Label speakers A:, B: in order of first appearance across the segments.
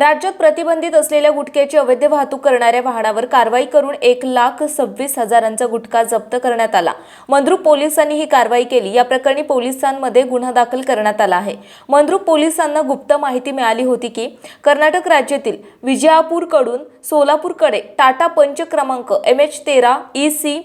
A: राज्यात प्रतिबंधित असलेल्या गुटख्याची अवैध वाहतूक करणाऱ्या वाहनावर कारवाई करून एक लाख सव्वीस हजारांचा गुटखा जप्त करण्यात आला. मंद्रुप पोलिसांनी ही कारवाई केली. या प्रकरणी पोलिसांमध्ये गुन्हा दाखल करण्यात आला आहे. मंद्रुप पोलिसांना गुप्त माहिती मिळाली होती की कर्नाटक राज्यातील विजयापूरकडून सोलापूरकडे टाटा पंच क्रमांक एम एच तेरा ई सी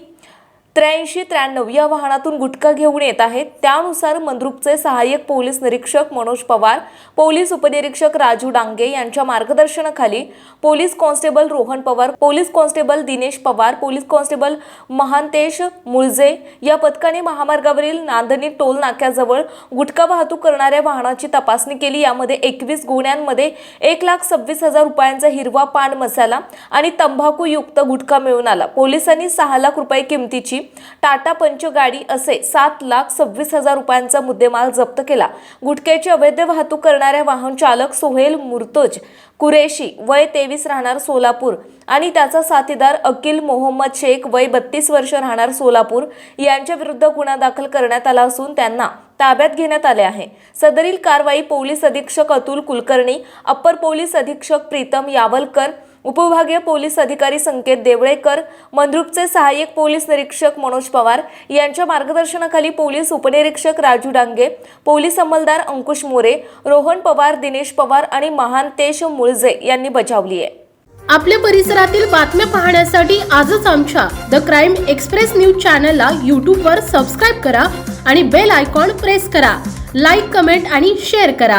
A: त्र्याऐंशी त्र्याण्णव या वाहनातून गुटखा घेऊन येत आहेत. त्यानुसार मंद्रुपचे सहाय्यक पोलीस निरीक्षक मनोज पवार पोलीस उपनिरीक्षक राजू डांगे यांच्या मार्गदर्शनाखाली police constable Rohan Pawar police constable Dinesh Pawar police constable Mahantesh Mulje या पथकाने महामार्गावरील नांदणी टोल नाक्याजवळ गुटखा वाहतूक करणाऱ्या वाहनाची तपासणी केली. यामध्ये एकवीस गुन्ह्यांमध्ये एक लाख सव्वीस हजार रुपयांचा हिरवा पान मसाला आणि तंबाखूयुक्त गुटखा मिळून आला. पोलिसांनी सहा लाख रुपये किमतीची टाटा पंच गाडी असे सात लाख सव्वीस हजार रुपयांचा मुद्देमाल जप्त केला. गुटख्याची अवैध वाहतूक करणाऱ्या वाहन चालक सोहेल मुर्तोज कुरेशी वय तेवीस राहणार सोलापूर आणि त्याचा साथीदार अकिल मोहम्मद शेख वय बत्तीस वर्ष राहणार सोलापूर यांच्या विरुद्ध गुन्हा दाखल करण्यात आला असून त्यांना ताब्यात घेण्यात आले आहे. सदरील कारवाई पोलीस अधीक्षक अतुल कुलकर्णी अप्पर पोलीस अधीक्षक प्रीतम यावलकर उपविभागीय पोलीस अधिकारी संकेत देवळेकर मंद्रुपचे सहाय्यक पोलीस निरीक्षक मनोज पवार यांच्या मार्गदर्शनाखाली पोलीस उपनिरीक्षक राजू डांगे पोलीस अंमलदार अंकुश मोरे रोहन पवार दिनेश पवार आणि महांतेश मुळजे यांनी बजावली आहे.
B: आपल्या परिसरातील बातम्या पाहण्यासाठी आजच आमच्या द क्राईम एक्सप्रेस न्यूज चॅनलला यूट्यूबवर सबस्क्राईब करा आणि बेल आयकॉन प्रेस करा. लाईक कमेंट आणि शेअर करा.